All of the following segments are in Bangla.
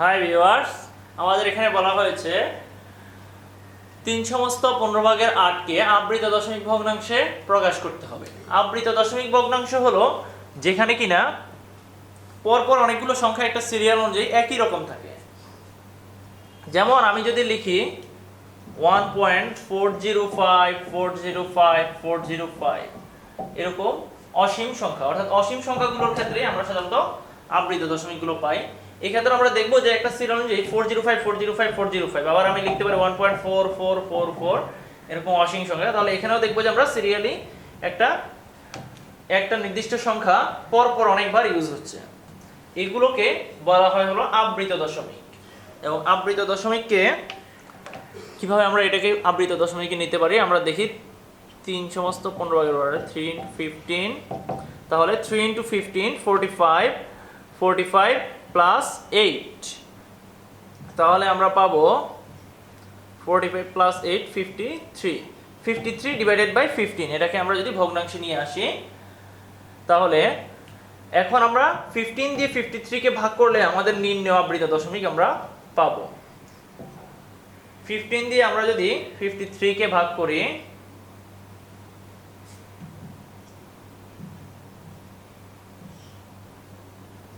হাই ভিউয়ার্স আমাদের এখানে বলা হয়েছে তিন সমস্ত পনেরো ভাগের আটকে আবৃত দশমিক ভগ্নাংশে প্রকাশ করতে হবে। আবৃত দশমিক ভগ্নাংশ হলো যেখানে কিনা পরপর অনেকগুলো সংখ্যা একটা সিরিয়াল অনুযায়ী একই রকম থাকে। যেমন আমি যদি লিখি one point four zero five four zero five four zero five এরকম অসীম সংখ্যা, অর্থাৎ অসীম সংখ্যাগুলোর ক্ষেত্রে আমরা সাধারণত আবৃত দশমিকগুলো পাই। এক্ষেত্রে আমরা দেখব যে একটা সিরিয়াল অনুযায়ী four zero five four zero five four zero five আবার আমি লিখতে পারি one point four four four four এরকম অসীম সংখ্যা। তাহলে এখানেও দেখব যে আমরা সিরিয়ালি একটা একটা নির্দিষ্ট সংখ্যা পর পর অনেকবার ইউজ হচ্ছে। এগুলোকে বলা হয় হলো আবৃত দশমিক। এবং আবৃত দশমিককে কীভাবে আমরা এটাকে আবৃত দশমিকে নিতে পারি? আমরা দেখি তিন সমস্ত পনেরো ভাগের অর্ডার থ্রি ইন্টু ফিফটিন তাহলে three into fifteen forty five forty five plus eight তাহলে আমরা পাবো forty five plus eight fifty three fifty three divided by fifteen এটাকে আমরা যদি ভগ্নাংশে নিয়ে আসি, তাহলে এখন আমরা ফিফটিন দিয়ে ফিফটি থ্রিকে ভাগ করলে আমাদের নির্ণয় আবৃত দশমিক আমরা পাবো। ফিফটিন দিয়ে আমরা যদি ফিফটি থ্রিকে ভাগ করি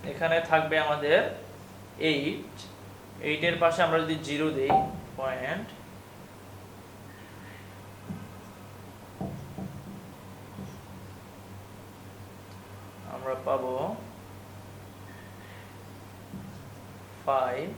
এখানে থাকবে আমাদের এইট এইটের পাশে আমরা যদি জিরো দিই পয়েন্ট আমরা পাবো ফাইভ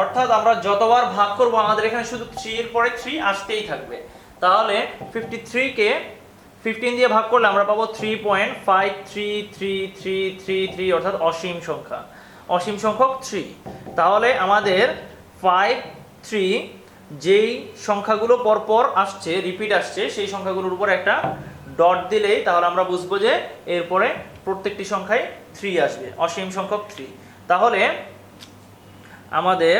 অর্থাৎ আমরা যতবার ভাগ করব, আমাদের এখানে শুধু থ্রি এর পরে থ্রি আসতেই থাকবে। তাহলে ফিফটি থ্রিকে ফিফটিন দিয়ে ভাগ করলে আমরা পাবো three point five three three three three three অর্থাৎ অসীম সংখ্যা। অসীম সংখ্যক থ্রি তাহলে আমাদের ফাইভ থ্রি যেই সংখ্যাগুলো পরপর আসছে রিপিট আসছে, সেই সংখ্যাগুলোর উপর একটা ডট দিলেই তাহলে আমরা বুঝব যে এরপরে প্রত্যেকটি সংখ্যায় থ্রি আসবে, অসীম সংখ্যক থ্রি তাহলে আমাদের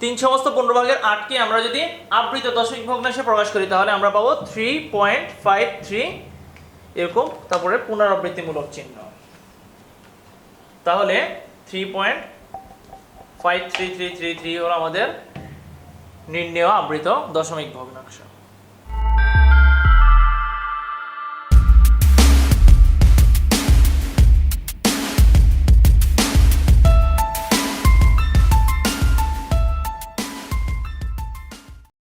তিন সমস্ত পনেরো ভাগের আটকে আমরা যদি আবৃত দশমিক ভগ্নাংশে প্রকাশ করি, তাহলে আমরা পাবো থ্রি পয়েন্ট ফাইভ থ্রি এরকম, তারপরে পুনরাবৃত্তিমূলক চিহ্ন। তাহলে three point five three three three three হলো আমাদের নির্ণেয় আবৃত দশমিক ভগ্নাংশ।